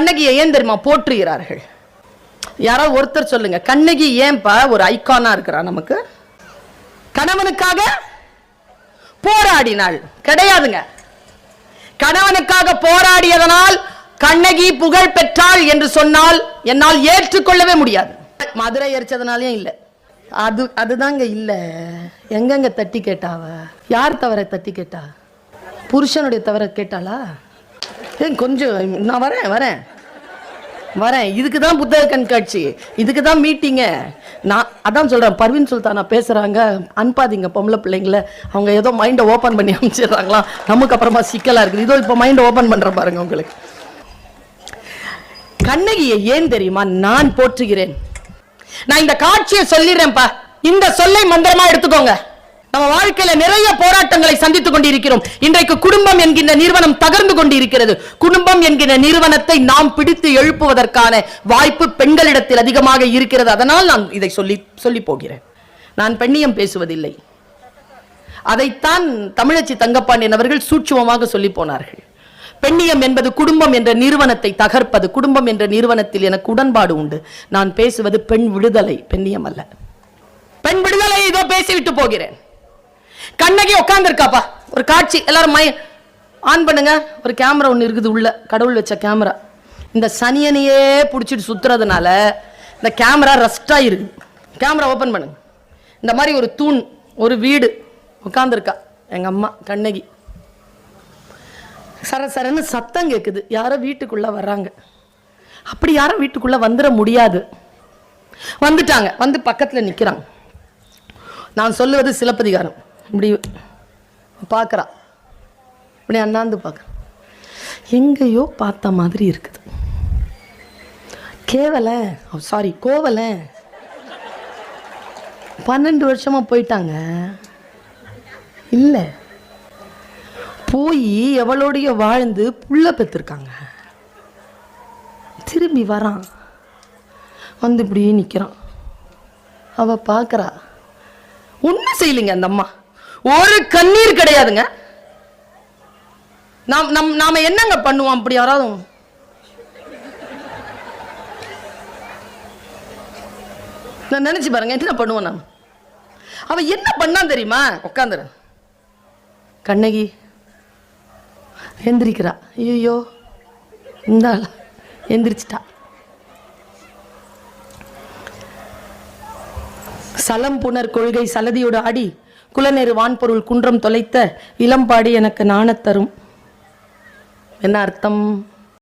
கண்ணகியை ஏன் தெரியுமா போற்றுகிறார்கள்? யாராவது ஒருத்தர் சொல்லுங்க கண்ணகி ஏன்பா ஒரு ஐகானா இருக்கிறா நமக்கு? கணவனுக்காக போராடினாள். கிடையாதுங்க. கணவனுக்காக போராடியதனால் கண்ணகி புகழ் பெற்றாள் என்று சொன்னால் என்னால் ஏற்றுக்கொள்ளவே முடியாது. மதுரை எரிச்சதுனாலயும் இல்ல. அது அதுதாங்க இல்ல. எங்கெங்க தட்டி கேட்டாவ? யார் தவிர தட்டி கேட்டா? புருஷனுடைய தவிர கேட்டாளா? ஏன் கொஞ்சம் நான் வரேன் வரேன். வரேன். இதுக்கு தான் புத்தக கண்காட்சி. இதுக்கு தான் மீட்டிங்கு நான் அதான் சொல்கிறேன் பர்வீன் சுல்தானா பேசுகிறாங்க அனுப்பாதீங்க பொம்பளை பிள்ளைங்கள அவங்க ஏதோ மைண்டை ஓப்பன் பண்ணி அமைச்சிடுறாங்களா நமக்கு அப்புறமா சிக்கலாக இருக்குது. இதோ இப்போ மைண்டை ஓப்பன் பண்ணுற பாருங்க உங்களுக்கு. கண்ணகியை ஏன் தெரியுமா? நான் போற்றுகிறேன். நான் இந்த காட்சியை சொல்லிடுறேன்ப்பா. இந்த சொல்லை மந்திரமா எடுத்துக்கோங்க. நம்ம வாழ்க்கையில நிறைய போராட்டங்களை சந்தித்துக் கொண்டிருக்கிறோம். இன்றைக்கு குடும்பம் என்கின்ற நிறுவனம் தகர்ந்து கொண்டிருக்கிறது. குடும்பம் என்கிற நிறுவனத்தை நாம் பிடித்து எழுப்புவதற்கான வாய்ப்பு பெண்களிடத்தில் அதிகமாக இருக்கிறது. அதனால் நான் இதை சொல்லி சொல்லி போகிறேன். நான் பெண்ணியம் பேசுவதில்லை. அதைத்தான் தமிழச்சி தங்கப்பாண்டியன் அவர்கள் சூட்சுமமாக சொல்லி போனார்கள். பெண்ணியம் என்பது குடும்பம் என்ற நிறுவனத்தை தகர்ப்பது. குடும்பம் என்ற நிறுவனத்தில் எனக்கு உடன்பாடு உண்டு. நான் பேசுவது பெண் விடுதலை பெண்ணியம் அல்ல. பெண் விடுதலை இதோ பேசிவிட்டு போகிறேன். கண்ணகி உட்காந்துருக்காப்பா ஒரு காட்சி. எல்லாரும் மை ஆன் பண்ணுங்க. ஒரு கேமரா ஒன்று இருக்குது உள்ள. கடவுள் வச்ச கேமரா. இந்த சனியனையே பிடிச்சிட்டு சுத்துறதுனால இந்த கேமரா ரஸ்டாக இருக்குது கேமரா ஓப்பன் பண்ணுங்க. இந்த மாதிரி ஒரு தூண் ஒரு வீடு உட்காந்துருக்கா எங்கள் அம்மா கண்ணகி. சர சரன்னு சத்தம் கேட்குது யாரோ வீட்டுக்குள்ளே வர்றாங்க. அப்படி யாரும் வீட்டுக்குள்ளே வந்துட முடியாது. வந்துட்டாங்க. வந்து பக்கத்தில் நிற்கிறாங்க நான் சொல்லுவது சிலப்பதிகாரம். இப்படி பார்க்கறா. இப்படி அண்ணாந்து பார்க்க எங்கேயோ பார்த்த மாதிரி இருக்குது. கேவல சாரி கோவல. பன்னெண்டு வருஷமா போயிட்டாங்க. இல்லை. போய் எவளோடைய வாழ்ந்து புள்ள பெற்றிருக்காங்க. திரும்பி வரான். வந்து இப்படியே நிற்கிறான் அவ பார்க்கறா. ஒன்றும் செய்யலைங்க அந்த அம்மா. ஒரு கண்ணீர் கிடையாதுங்க. நாம் நம் நாம என்னங்க பண்ணுவோம் அப்படி யாராவது? நான் நினைச்சு பாருங்க என்ன பண்ணுவோம் நாம்? அவ என்ன பண்ணான் தெரியுமா? உட்காந்துரு. கண்ணகி எந்திரிக்கிறா. ஐயோ இந்த எந்திரிச்சிட்டா. சலம் புனர் கொள்கை சலதியோட அடி. குலநெரு வான்பொருள் குன்றம் தொலைத்த இளம்பாடி எனக்கு நாணத்தரும் என்ன அர்த்தம்?